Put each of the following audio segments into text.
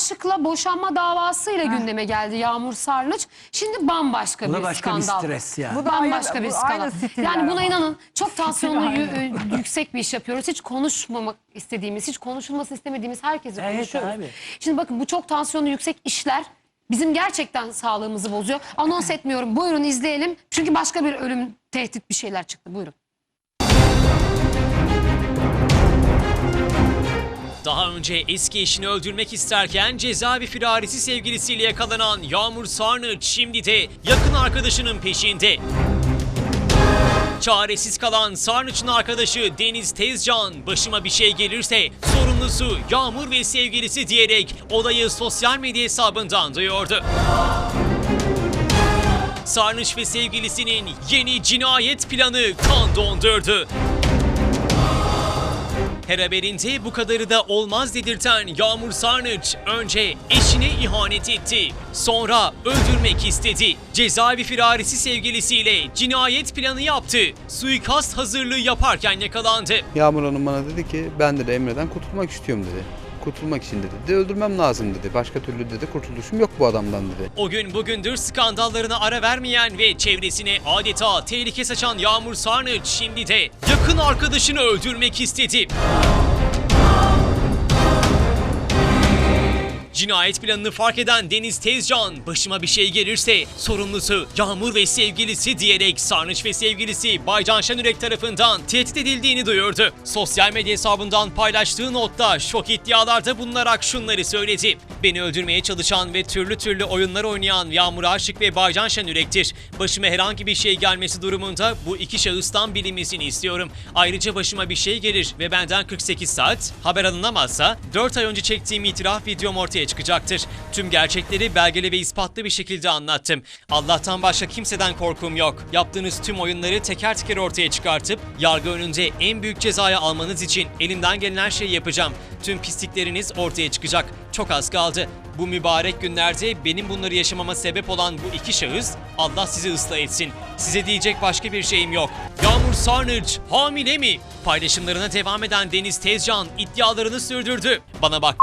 Aşık'la boşanma davasıyla gündeme geldi Yağmur Sarnıç. Şimdi bambaşka Bu da bir başka bir skandal. stres yani. Bu da Bambaşka aynı- bir bu skandal. aynı stiller Yani buna ama. inanın çok tansiyonlu Stil yü- e, yüksek bir iş yapıyoruz. Hiç konuşmamak istediğimiz, hiç konuşulmasını istemediğimiz herkese Evet, konuşuyoruz. abi. Şimdi bakın bu çok tansiyonlu yüksek işler bizim gerçekten sağlığımızı bozuyor. Anons etmiyorum. Buyurun izleyelim. Çünkü başka bir ölüm tehdit bir şeyler çıktı. Buyurun. Daha önce eski eşini öldürmek isterken cezaevi firarisi sevgilisiyle yakalanan Yağmur Sarnıç şimdi de yakın arkadaşının peşinde. Çaresiz kalan Sarnıç'ın arkadaşı Deniz Tezcan başıma bir şey gelirse sorumlusu Yağmur ve sevgilisi diyerek olayı sosyal medya hesabından duyurdu. Sarnıç ve sevgilisinin yeni cinayet planı kan dondurdu. Her haberinde bu kadarı da olmaz dedirten Yağmur Sarnıç önce eşine ihanet etti. Sonra öldürmek istedi. Cezaevi firarisi sevgilisiyle cinayet planı yaptı. Suikast hazırlığı yaparken yakalandı. Yağmur Hanım bana dedi ki ben de Emre'den kurtulmak istiyorum dedi. Kurtulmak için dedi. De öldürmem lazım dedi. Başka türlü dedi kurtuluşum yok bu adamdan dedi. O gün bugündür skandallarına ara vermeyen ve çevresine adeta tehlike saçan Yağmur Sarnıç şimdi de yakın arkadaşını öldürmek istedi. Cinayet planını fark eden Deniz Tezcan, başıma bir şey gelirse sorumlusu Yağmur ve sevgilisi diyerek Sarnıç ve sevgilisi Baycan Şenürek tarafından tehdit edildiğini duyurdu. Sosyal medya hesabından paylaştığı notta şok iddialarda bulunarak şunları söyledi. Beni öldürmeye çalışan ve türlü türlü oyunlar oynayan Yağmur Aşık ve Baycan Şenürek'tir. Başıma herhangi bir şey gelmesi durumunda bu iki şahıstan bilinmesini istiyorum. Ayrıca başıma bir şey gelir ve benden 48 saat haber alınamazsa 4 ay önce çektiğim itiraf videom ortaya çıkacaktır. Tüm gerçekleri belgeli ve ispatlı bir şekilde anlattım. Allah'tan başka kimseden korkum yok. Yaptığınız tüm oyunları teker teker ortaya çıkartıp yargı önünde en büyük cezayı almanız için elimden gelen her şeyi yapacağım. Tüm pislikleriniz ortaya çıkacak. Çok az kaldı. Bu mübarek günlerde benim bunları yaşamama sebep olan bu iki şahıs Allah sizi ıslah etsin. Size diyecek başka bir şeyim yok. Yağmur Sarnıç hamile mi? Paylaşımlarına devam eden Deniz Tezcan iddialarını sürdürdü. Bana bak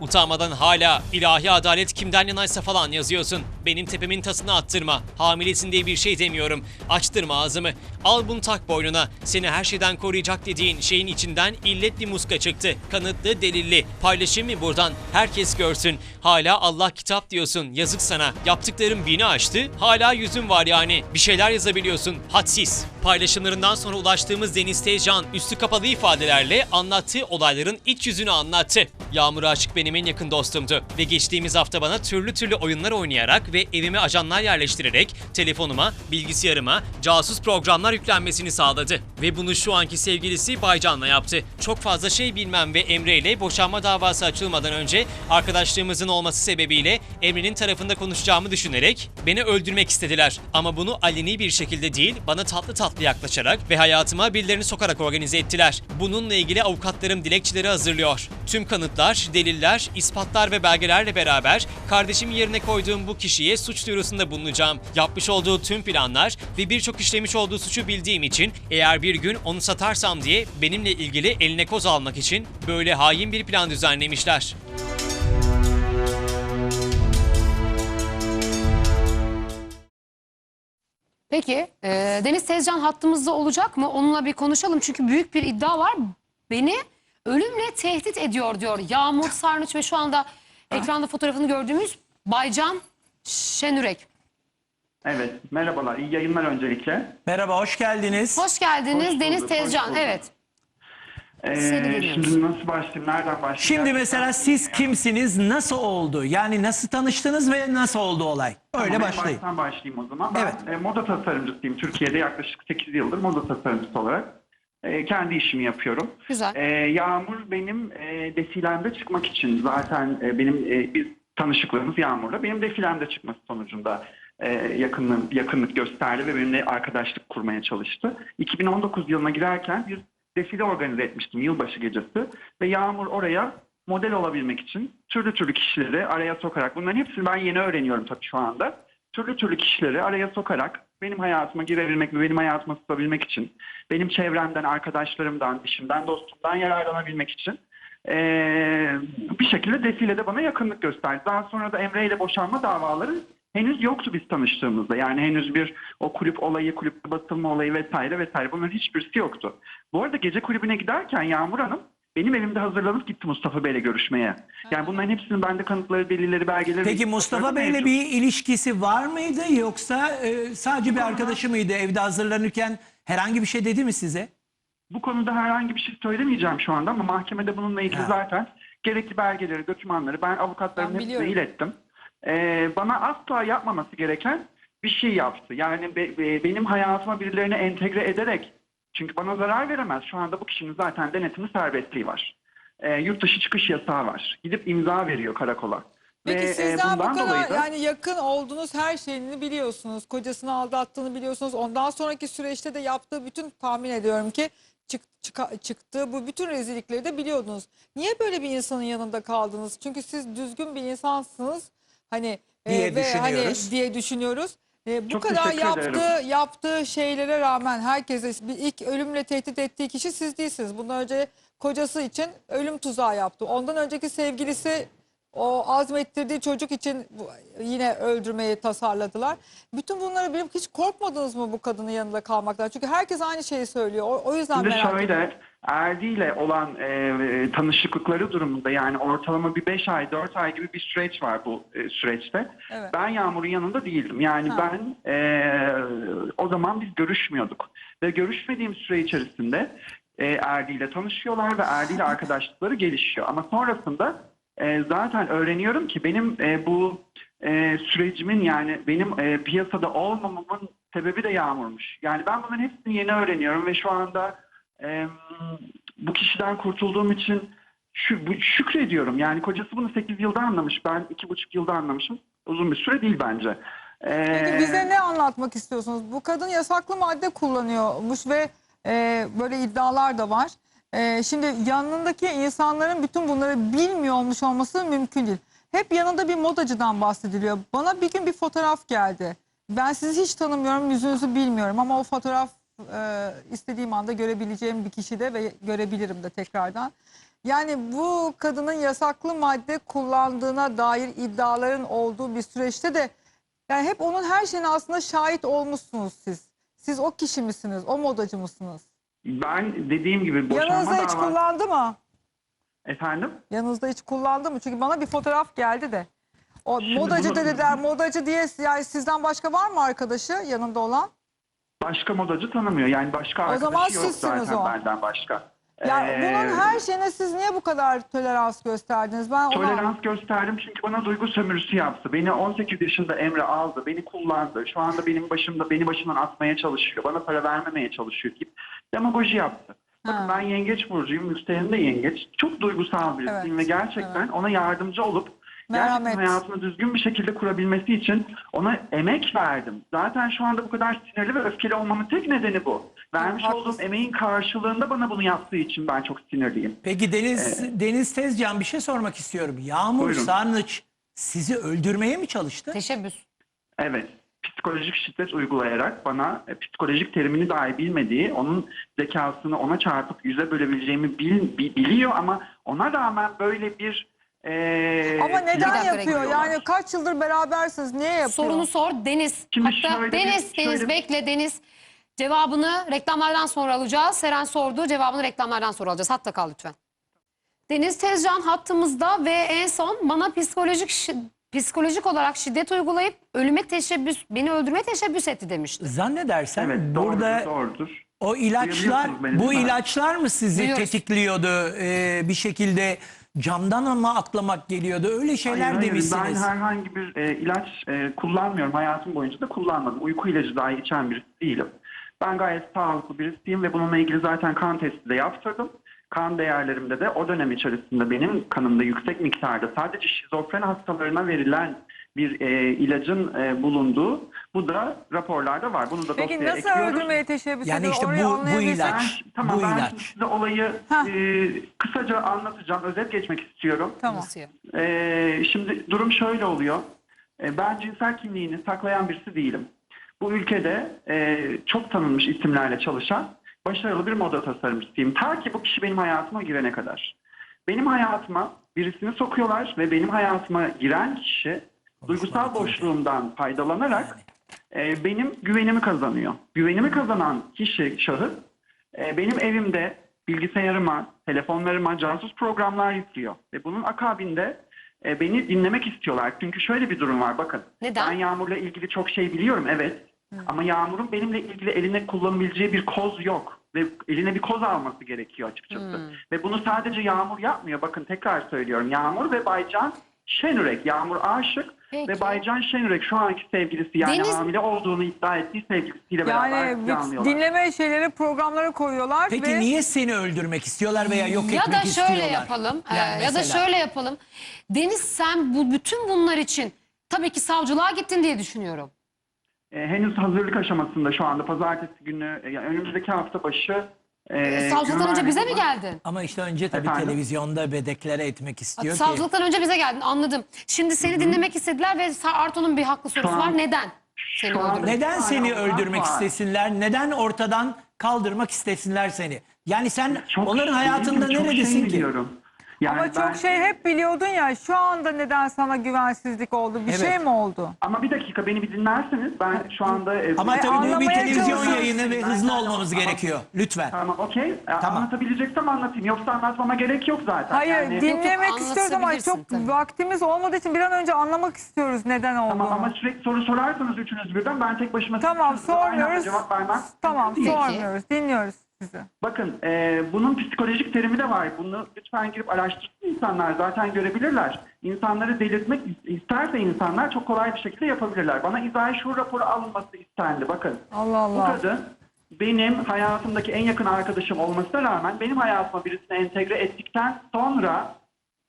Utanmadan hala ilahi adalet kimden yanaysa falan yazıyorsun. Benim tepemin tasını attırma. Hamilesin diye bir şey demiyorum. Açtırma ağzımı. Al bunu tak boynuna. Seni her şeyden koruyacak dediğin şeyin içinden illetli muska çıktı. Kanıtlı, delilli. Paylaşayım mı buradan? Herkes görsün. Hala Allah kitap diyorsun. Yazık sana. Yaptıklarım bini aştı. Hala yüzün var yani. Bir şeyler yazabiliyorsun. Hadsiz. Paylaşımlarından sonra ulaştığımız Deniz Tezcan üstü kapalı ifadelerle anlattığı olayların iç yüzünü anlattı. Yağmur Aşık benim en yakın dostumdu ve geçtiğimiz hafta bana türlü türlü oyunlar oynayarak ve evime ajanlar yerleştirerek telefonuma, bilgisayarıma casus programlar yüklenmesini sağladı. Ve bunu şu anki sevgilisi Baycan'la yaptı. Çok fazla şey bilmem ve Emre ile boşanma davası açılmadan önce arkadaşlığımızın olması sebebiyle Emre'nin tarafında konuşacağımı düşünerek beni öldürmek istediler. Ama bunu aleni bir şekilde değil, bana tatlı tatlı yaklaşarak ve hayatıma birilerini sokarak organize ettiler. Bununla ilgili avukatlarım dilekçeleri hazırlıyor. Tüm kanıtlar, deliller, ispatlar ve belgelerle beraber kardeşim yerine koyduğum bu kişiye suç duyurusunda bulunacağım. Yapmış olduğu tüm planlar ve birçok işlemiş olduğu suçu bildiğim için eğer bir gün onu satarsam diye benimle ilgili eline koz almak için böyle hain bir plan düzenlemişler. Peki e, Deniz Tezcan hattımızda olacak mı? Onunla bir konuşalım. Çünkü büyük bir iddia var. Beni ölümle tehdit ediyor diyor. Yağmur Sarnıç ve şu anda ekranda fotoğrafını gördüğümüz Baycan Şenürek. Evet, merhabalar. İyi yayınlar öncelikle. Merhaba, hoş geldiniz. Hoş geldiniz Hoş Deniz bulduk, hoş Tezcan. bulduk. Evet. Ee, Seni dinliyoruz. şimdi nasıl başlayayım, nereden başlayayım? Şimdi mesela siz kimsiniz, nasıl oldu? Yani nasıl tanıştınız ve nasıl oldu olay? Öyle Tamam, en başlayın. Baştan başlayayım o zaman. Ben Evet. e, moda tasarımcısıyım. Türkiye'de yaklaşık 8 yıldır moda tasarımcısı olarak e, kendi işimi yapıyorum. Güzel. E, Yağmur benim e, defilemde çıkmak için zaten e, benim e, bir tanışıklığımız Yağmur'la benim defilemde çıkması sonucunda yakınlık, yakınlık gösterdi ve benimle arkadaşlık kurmaya çalıştı. 2019 yılına girerken bir defile organize etmiştim yılbaşı gecesi ve Yağmur oraya model olabilmek için türlü türlü kişileri araya sokarak bunların hepsini ben yeni öğreniyorum tabii şu anda. Türlü türlü kişileri araya sokarak benim hayatıma girebilmek ve benim hayatıma tutabilmek için benim çevremden, arkadaşlarımdan, işimden, dostumdan yararlanabilmek için Ee, bir şekilde defilede bana yakınlık gösterdi. Daha sonra da Emre ile boşanma davaları henüz yoktu biz tanıştığımızda. Yani henüz bir o kulüp olayı, kulüpte basılma olayı vesaire vesaire bunların hiçbirisi yoktu. Bu arada gece kulübüne giderken Yağmur Hanım benim evimde hazırlanıp gitti Mustafa Bey'le görüşmeye. Yani bunların hepsinin bende kanıtları, delilleri, belgeleri... Peki Mustafa Bey'le bir ilişkisi var mıydı yoksa e, sadece bir arkadaşı mıydı evde hazırlanırken herhangi bir şey dedi mi size? Bu konuda herhangi bir şey söylemeyeceğim şu anda ama mahkemede bununla ilgili Ha. zaten gerekli belgeleri, dokümanları ben avukatların Ben hepsine ilettim. Ee, bana asla yapmaması gereken bir şey yaptı. Yani be- be- benim hayatıma birilerini entegre ederek çünkü bana zarar veremez. Şu anda bu kişinin zaten denetimi serbestliği var. Ee, yurt dışı çıkış yasağı var. Gidip imza veriyor karakola. Peki Ve, e, sizden bu kadar da- yani yakın olduğunuz her şeyini biliyorsunuz. Kocasını aldattığını biliyorsunuz. Ondan sonraki süreçte de yaptığı bütün tahmin ediyorum ki çık, çıka- çıktığı bu bütün rezillikleri de biliyordunuz. Niye böyle bir insanın yanında kaldınız? Çünkü siz düzgün bir insansınız. Hani e, Diye ve hani düşünüyoruz. diye düşünüyoruz. E, bu Çok kadar yaptığı ederim. yaptığı şeylere rağmen herkese bir ilk ölümle tehdit ettiği kişi siz değilsiniz. Bundan önce kocası için ölüm tuzağı yaptı. Ondan önceki sevgilisi o azmettirdiği çocuk için yine öldürmeyi tasarladılar. Bütün bunları bilip hiç korkmadınız mı bu kadının yanında kalmaktan? Çünkü herkes aynı şeyi söylüyor. O, o yüzden Şimdi merak ediyorum. şöyle Erdi ile olan e, tanışıklıkları durumunda yani ortalama bir 5 ay 4 ay gibi bir süreç var bu e, süreçte. Evet. Ben Yağmur'un yanında değildim. Yani Ha. ben e, o zaman biz görüşmüyorduk. Ve görüşmediğim süre içerisinde e, Erdi ile tanışıyorlar ve Erdi ile arkadaşlıkları gelişiyor. Ama sonrasında e, zaten öğreniyorum ki benim e, bu e, sürecimin yani benim e, piyasada olmamamın sebebi de Yağmur'muş. Yani ben bunların hepsini yeni öğreniyorum ve şu anda e, bu kişiden kurtulduğum için şu, bu, şükrediyorum. Yani kocası bunu 8 yılda anlamış. Ben 2,5 yılda anlamışım. Uzun bir süre değil bence. E, Peki bize ne anlatmak istiyorsunuz? Bu kadın yasaklı madde kullanıyormuş ve e, böyle iddialar da var. E, şimdi yanındaki insanların bütün bunları bilmiyor olmuş olması mümkün değil. Hep yanında bir modacıdan bahsediliyor. Bana bir gün bir fotoğraf geldi. Ben sizi hiç tanımıyorum, yüzünüzü bilmiyorum ama o fotoğraf e, istediğim anda görebileceğim bir kişi de ve görebilirim de tekrardan. Yani bu kadının yasaklı madde kullandığına dair iddiaların olduğu bir süreçte de yani hep onun her şeyine aslında şahit olmuşsunuz siz. Siz o kişi misiniz? O modacı mısınız? Ben dediğim gibi boşanma Yanınızda hiç davası... kullandı mı? Efendim? Yanınızda hiç kullandı mı? Çünkü bana bir fotoğraf geldi de. O Şimdi modacı bunu- dediler. Modacı diye yani sizden başka var mı arkadaşı yanında olan? Başka modacı tanımıyor. Yani başka O arkadaşı zaman yok sizsiniz zaten o. benden başka. Yani Ee, bunun her şeyine siz niye bu kadar tolerans gösterdiniz? Ben onu Tolerans gösterdim çünkü bana duygu sömürüsü yaptı. Beni 18 yaşında Emre aldı, beni kullandı. Şu anda benim başımda beni başından atmaya çalışıyor. Bana para vermemeye çalışıyor deyip demagoji yaptı. Bakın ben yengeç burcuyum, müsteğim de yengeç. Çok duygusal birisiyim Evet, ve gerçekten evet. ona yardımcı olup Merhamet. gerçekten hayatını düzgün bir şekilde kurabilmesi için ona emek verdim. Zaten şu anda bu kadar sinirli ve öfkeli olmamın tek nedeni bu. Vermiş haklısın. olduğum emeğin karşılığında bana bunu yaptığı için ben çok sinirliyim. Peki Deniz Deniz Tezcan bir şey sormak istiyorum. Yağmur Buyurun. Sarnıç sizi öldürmeye mi çalıştı? Teşebbüs. Evet. Psikolojik şiddet uygulayarak bana e, psikolojik terimini dahi bilmediği, onun zekasını ona çarpıp yüze bölebileceğimi bil- bi- biliyor ama ona rağmen böyle bir e, Ama neden dakika, yapıyor? Yani kaç yıldır berabersiniz? Niye yapıyor? Sorunu sor Deniz. Şimdi Hatta şöyle bir- Deniz, Deniz şöyle- bekle Deniz. Cevabını reklamlardan sonra alacağız. Seren sordu. Cevabını reklamlardan sonra alacağız. Hatta kal lütfen. Deniz Tezcan hattımızda ve en son bana psikolojik şi- psikolojik olarak şiddet uygulayıp ölüme teşebbüs, beni öldürmeye teşebbüs etti demişti. Zannedersem evet doğrudur, burada doğrudur. o ilaçlar Duyabiliyorsunuz beni, bu değil mi? ilaçlar mı sizi Duyuyoruz. tetikliyordu Ee, bir şekilde camdan ama atlamak geliyordu öyle şeyler Hayır, hayır, demişsiniz. Ben herhangi bir e, ilaç e, kullanmıyorum. Hayatım boyunca da kullanmadım. Uyku ilacı dahi içen birisi değilim. Ben gayet sağlıklı birisiyim ve bununla ilgili zaten kan testi de yaptırdım. Kan değerlerimde de o dönem içerisinde benim kanımda yüksek miktarda sadece şizofren hastalarına verilen bir e, ilacın e, bulunduğu bu da raporlarda var. Bunu da Peki dosyaya nasıl ekliyoruz. öldürmeye teşebbüs Yani ediyor? işte Orayı bu- bu ilaç. Ben, tamam Bu ben ilaç. şimdi size olayı Heh. e, kısaca anlatacağım. Özet geçmek istiyorum. Tamam. Nasıl ya? Ee, şimdi durum şöyle oluyor. Ee, ben cinsel kimliğini saklayan birisi değilim. Bu ülkede e, çok tanınmış isimlerle çalışan başarılı bir moda tasarımcısıyım. Ta ki bu kişi benim hayatıma girene kadar. benim hayatıma birisini sokuyorlar ve benim hayatıma giren kişi duygusal boşluğumdan faydalanarak e, benim güvenimi kazanıyor. Güvenimi kazanan kişi, şahıs e, benim evimde bilgisayarıma, telefonlarıma casus programlar yüklüyor. Ve bunun akabinde e, beni dinlemek istiyorlar. Çünkü şöyle bir durum var bakın. Neden? Ben Yağmur'la ilgili çok şey biliyorum evet. Ama Yağmur'un benimle ilgili eline kullanabileceği bir koz yok. Ve eline bir koz alması gerekiyor açıkçası. Ve bunu sadece Yağmur yapmıyor. Bakın tekrar söylüyorum. Yağmur ve Baycan Şenürek. Yağmur aşık Peki. ve Baycan Şenürek şu anki sevgilisi yani Deniz- hamile olduğunu iddia ettiği sevgilisiyle beraber Yani planlıyorlar. dinleme şeyleri programlara koyuyorlar Peki ve niye seni öldürmek istiyorlar veya yok Ya etmek da istiyorlar? şöyle yapalım. e, Yani ya da şöyle yapalım. Deniz sen bu bütün bunlar için tabii ki savcılığa gittin diye düşünüyorum. E, henüz hazırlık aşamasında şu anda pazartesi günü e, yani önümüzdeki hafta başı e, Savcılıktan önce bize mi geldin? Ama işte önce tabii Efendim? televizyonda ve deklare etmek istiyor ki. Savcılıktan önce bize geldin anladım. Şimdi seni dinlemek istediler ve Arto'nun bir haklı sorusu an- var. Neden? Seni öldürmek? Neden seni Aynen, öldürmek var. istesinler? Neden ortadan kaldırmak istesinler seni? Yani sen Çok- onların hayatında dediğim gibi çok neredesin şey ki? biliyorum. Yani ama ben- çok şey hep biliyordun ya şu anda neden sana güvensizlik oldu? Bir Evet. şey mi oldu? Ama bir dakika beni bir dinlerseniz ben şu anda... e, Ama tabii bu bir anlamaya televizyon yayını ve Ben- hızlı olmamız Ama- gerekiyor. Lütfen. Tamam okey. E, Tamam. Anlatabileceksem anlatayım. Yoksa anlatmama gerek yok zaten. Hayır Yani- dinlemek istiyoruz ama anlatabilirsin çok tabii. vaktimiz olmadığı için bir an önce anlamak istiyoruz neden olduğunu. Ama, ama sürekli soru sorarsanız üçünüz birden ben tek başıma... Tamam size aynı anda sormuyoruz. Cevap vermem. Tamam Değil. sormuyoruz. Dinliyoruz sizi. Bakın e, bunun psikolojik terimi de var. Bunu lütfen girip araştırsın insanlar. Zaten görebilirler. İnsanları delirtmek isterse insanlar çok kolay bir şekilde yapabilirler. Bana izah şuur raporu alınması istendi. Bakın Allah bu Allah. kadın benim hayatımdaki en yakın arkadaşım olmasına rağmen benim hayatıma birisini entegre ettikten sonra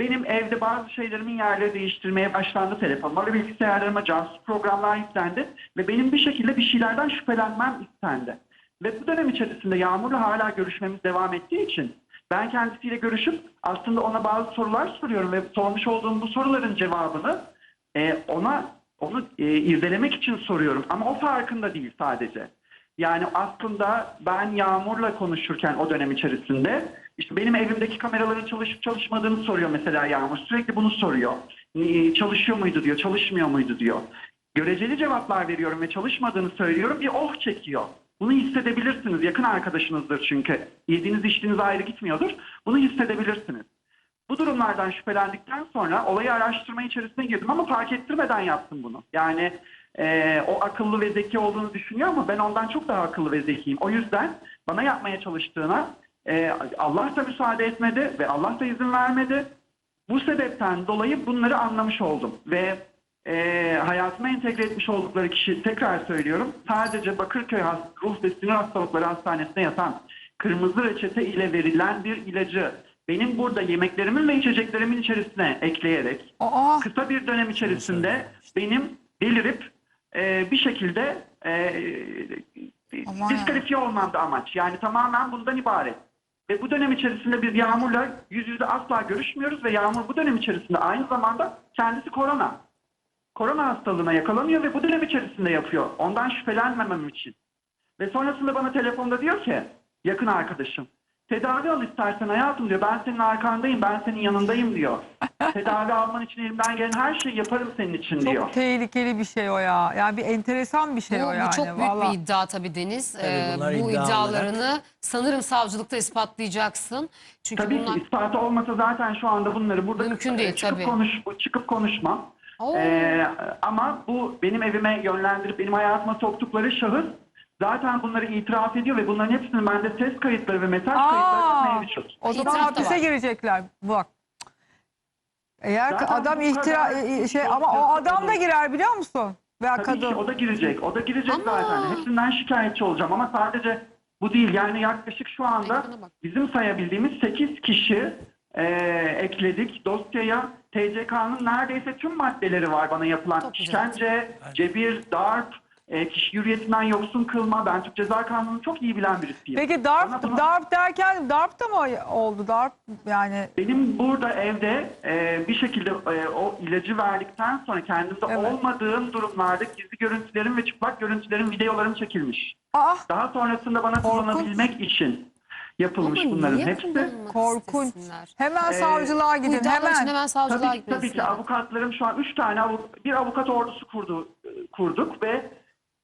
benim evde bazı şeylerimin yerleri değiştirmeye başlandı telefonuma bilgisayarlarıma casus programlar yüklendi ve benim bir şekilde bir şeylerden şüphelenmem istendi. Ve bu dönem içerisinde Yağmur'la hala görüşmemiz devam ettiği için ben kendisiyle görüşüp aslında ona bazı sorular soruyorum ve sormuş olduğum bu soruların cevabını e, ona onu e, irdelemek için soruyorum ama o farkında değil sadece. Yani aslında ben Yağmur'la konuşurken o dönem içerisinde işte benim evimdeki kameraların çalışıp çalışmadığını soruyor mesela Yağmur. Sürekli bunu soruyor. Çalışıyor muydu diyor, çalışmıyor muydu diyor. Göreceli cevaplar veriyorum ve çalışmadığını söylüyorum. Bir oh çekiyor. Bunu hissedebilirsiniz. Yakın arkadaşınızdır çünkü. Yediğiniz içtiğiniz ayrı gitmiyordur. Bunu hissedebilirsiniz. Bu durumlardan şüphelendikten sonra olayı araştırma içerisine girdim ama fark ettirmeden yaptım bunu. Yani e, o akıllı ve zeki olduğunu düşünüyor ama ben ondan çok daha akıllı ve zekiyim. O yüzden bana yapmaya çalıştığına e, Allah da müsaade etmedi ve Allah da izin vermedi. Bu sebepten dolayı bunları anlamış oldum ve e, hayatıma entegre etmiş oldukları kişi tekrar söylüyorum sadece Bakırköy Has- Ruh ve Sinir Hastalıkları Hastanesi'nde yatan kırmızı reçete ile verilen bir ilacı benim burada yemeklerimin ve içeceklerimin içerisine ekleyerek Aa, kısa bir dönem içerisinde benim delirip e, bir şekilde e, Aman diskalifiye olmam da amaç. Yani tamamen bundan ibaret. Ve bu dönem içerisinde biz Yağmur'la yüz yüze asla görüşmüyoruz ve Yağmur bu dönem içerisinde aynı zamanda kendisi korona. Korona hastalığına yakalanıyor ve bu dönem içerisinde yapıyor. Ondan şüphelenmemem için. Ve sonrasında bana telefonda diyor ki yakın arkadaşım tedavi al istersen hayatım diyor. Ben senin arkandayım, ben senin yanındayım diyor. tedavi alman için elimden gelen her şeyi yaparım senin için diyor. çok tehlikeli bir şey o ya. Yani bir enteresan bir şey Bu, o bu yani. çok büyük vallahi. bir iddia tabii Deniz. Ee, bunlar bu iddia iddialarını sanırım savcılıkta ispatlayacaksın. Çünkü Tabii bunlar... ki ispatı olmasa zaten şu anda bunları burada Mümkün değil, çıkıp tabii. konuş çıkıp konuşmam. Ee, ama bu benim evime yönlendirip benim hayatıma soktukları şahıs zaten bunları itiraf ediyor ve bunların hepsinin bende ses kayıtları ve mesaj kayıtları Aa, mevcut. o zaman İtiraf da hapise var. girecekler. Bak. Eğer Zaten adam bu ihtira kadar e, şey ama o adam da girer biliyor musun? Veya Tabii ki kadın. o da girecek. O da girecek Ama- zaten. Hepsinden şikayetçi olacağım ama sadece bu değil. Yani yaklaşık şu anda bak. bizim sayabildiğimiz 8 kişi e, ekledik dosyaya. TCK'nın neredeyse tüm maddeleri var bana yapılan. Çok güzel. İşkence, cebir, darp, e, kişi hürriyetinden yoksun kılma. Ben Türk Ceza Kanunu'nu çok iyi bilen birisiyim. Peki Bana darp bunu- darp derken darp da mı oldu darp yani Benim burada evde e, bir şekilde e, o ilacı verdikten sonra kendimde Evet. olmadığım durumlarda gizli görüntülerim ve çıplak görüntülerim, videolarım çekilmiş. aa Daha sonrasında bana Korkunç. kullanabilmek için yapılmış Ama bunların niye hepsi. kullanılmak Korkunç. istesinler? Hemen Ee, savcılığa gidin iddialar için hemen. hemen savcılığa Tabii, tabii ki avukatlarım şu an üç tane avuk- bir avukat ordusu kurdu kurduk ve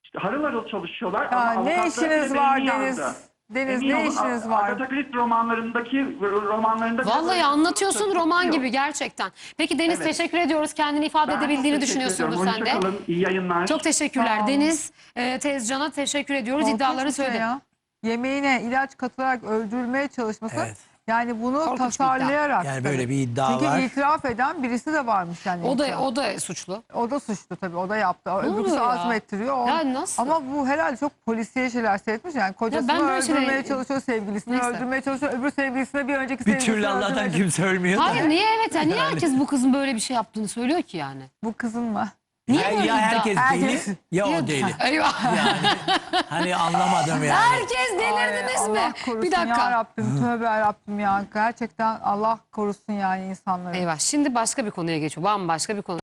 işte harıl harıl çalışıyorlar. Ya ama ne avukatların işiniz bile var beyni Deniz? yandı. Deniz Emin ne olun, işiniz var? Agatha Christie romanlarındaki romanlarında Vallahi anlatıyorsun roman Yok. gibi gerçekten. Peki Deniz Evet. teşekkür ediyoruz. Kendini ifade edebildiğini düşünüyorsundur sen de. Hoşça kalın, iyi yayınlar. Çok teşekkürler. Deniz e, Tezcan'a teşekkür ediyoruz. Korkunç İddiaları bir şey söyledi. ya. Yemeğine ilaç katılarak öldürülmeye çalışması. Evet. Yani bunu Korkunç bir iddia. tasarlayarak. Yani böyle tabii. bir iddia Çünkü var. itiraf eden birisi de varmış yani. O da itiraf. o da suçlu. O da suçlu tabii. O da yaptı. Öbürküsü oluyor ya? azmettiriyor. O... Ya nasıl? Ama bu herhalde çok polisiye şeyler seyretmiş. Yani kocasını ben böyle öldürmeye şeyleri- çalışıyor, sevgilisini Neyse. öldürmeye çalışıyor. Öbür sevgilisine bir önceki Bir sevgilisini türlü Allah'tan öldürmeye- kimse ölmüyor da. Hayır niye evet ya niye herkes bu kızın böyle bir şey yaptığını söylüyor ki yani? Bu kızın mı? Niye Ya, böyle ya iddia- herkes Herkes- deli ya o deli. Eyvah. Yani hani anlamadım yani. Herkes delirdiniz Ay, mi? Korusun Bir dakika. ya Rabbim. Tövbe ya Rabbim ya. Gerçekten Allah korusun yani insanları. Eyvah şimdi başka bir konuya geçiyor. Bambaşka bir konu.